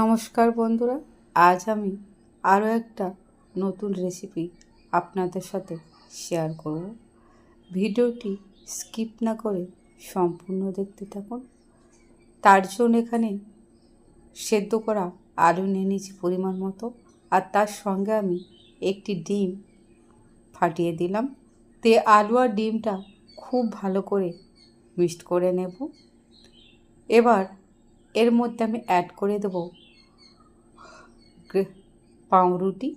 নমস্কার বন্ধুরা, আজ আমি আরও একটা নতুন রেসিপি আপনাদের সাথে শেয়ার করব। ভিডিওটি স্কিপ না করে সম্পূর্ণ দেখতে থাকুন। তার জন্য এখানে সেদ্ধ করা আলু নিয়ে নিয়েছি পরিমাণ মতো, আর তার সঙ্গে আমি একটি ডিম ফাটিয়ে দিলাম। তে আলু আর ডিমটা খুব ভালো করে মিক্সড করে নেব। এবার এর মধ্যে আমি অ্যাড করে দেবো পাউরুটি।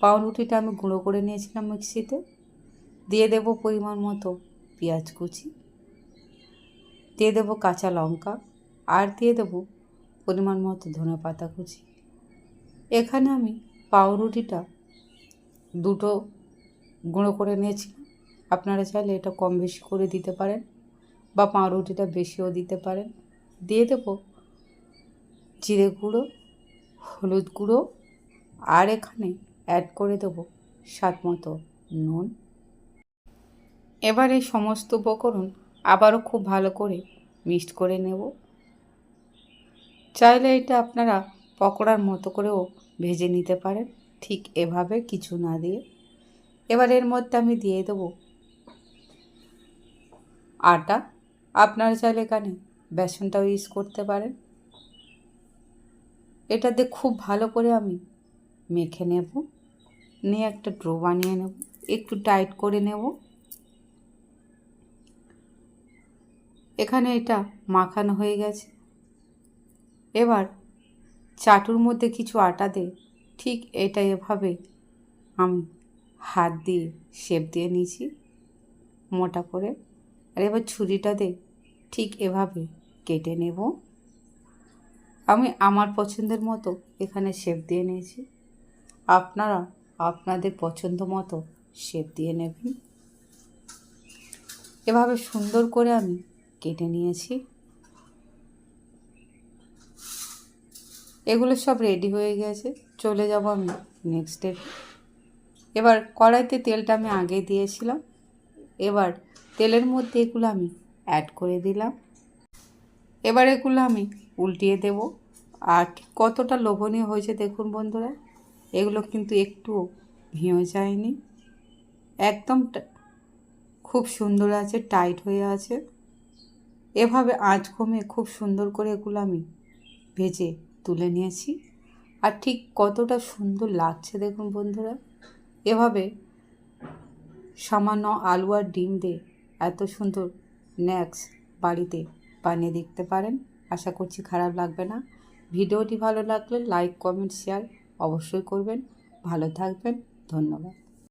পাউরুটিটা আমি গুঁড়ো করে নিয়েছিলাম মিক্সিতে। দিয়ে দেবো পরিমাণ মতো পেঁয়াজ কুচি। দিয়ে দেবো কাঁচা লঙ্কা। আর দিয়ে দেবো পরিমাণ মতো ধনে পাতা কুচি। এখানে আমি পাউরুটিটা দুটো গুঁড়ো করে নিয়েছিলাম। আপনারা চাইলে এটা কম বেশি করে দিতে পারেন বা পাউরুটিটা বেশিও দিতে পারেন। দিয়ে দেবো জিরে গুঁড়ো, হলুদ গুঁড়ো, আর এখানে অ্যাড করে দেবো স্বাদ মতো নুন। এবার এই সমস্ত উপকরণ আবারও খুব ভালো করে মিক্সড করে নেব। চাইলে এটা আপনারা পকোড়ার মতো করেও ভেজে নিতে পারেন, ঠিক এভাবে কিছু না দিয়ে। এবার এর মধ্যে আমি দিয়ে দেবো আটা। আপনারা চাইলে এখানে বেসনটাও ইউজ করতে পারেন। এটাতে খুব ভালো করে আমি মেখে নেব। নিয়ে একটা ড্রো বানিয়ে নেব। একটু টাইট করে নেব। এখানে এটা মাখানো হয়ে গেছে। এবার চাটুর মধ্যে কিছু আটা দে ঠিক এটা এভাবে আমি হাত দিয়ে শেপ দিয়ে নিয়েছি মোটা করে। আর এবার ছুরিটা দে ঠিক এভাবে কেটে নেব। আমি আমার পছন্দের মতো এখানে শেপ দিয়ে নিয়েছি। আপনারা আপনাদের পছন্দ মতো শেপ দিয়ে নেবেন। এভাবে সুন্দর করে আমি কেটে নিয়েছি। এগুলো সব রেডি হয়ে গেছে। চলে যাব আমি নেক্সট ডে এবার কড়াইতে তেলটা আমি আগে দিয়েছিলাম। এবার তেলের মধ্যে এগুলো আমি অ্যাড করে দিলাম। এবার এগুলো আমি উল্টিয়ে দেব। আর কতটা লোভনীয় হয়েছে দেখুন বন্ধুরা, এগুলো কিন্তু একটুও ভিঁও যায়নি। একদম খুব সুন্দর আছে, টাইট হয়ে আছে। এভাবে আঁচ কমিয়ে খুব সুন্দর করে এগুলো আমি ভেজে তুলে নিয়েছি। আর ঠিক কতটা সুন্দর লাগছে দেখুন বন্ধুরা, এভাবে সামান্য আলু আর ডিম দিয়ে এত সুন্দর স্ন্যাক্স বাড়িতে বানিয়ে দেখতে পারেন। আশা করছি খারাপ লাগবে না। ভিডিওটি ভালো লাগলে লাইক কমেন্ট শেয়ার অবশ্যই করবেন। ভালো থাকবেন। ধন্যবাদ।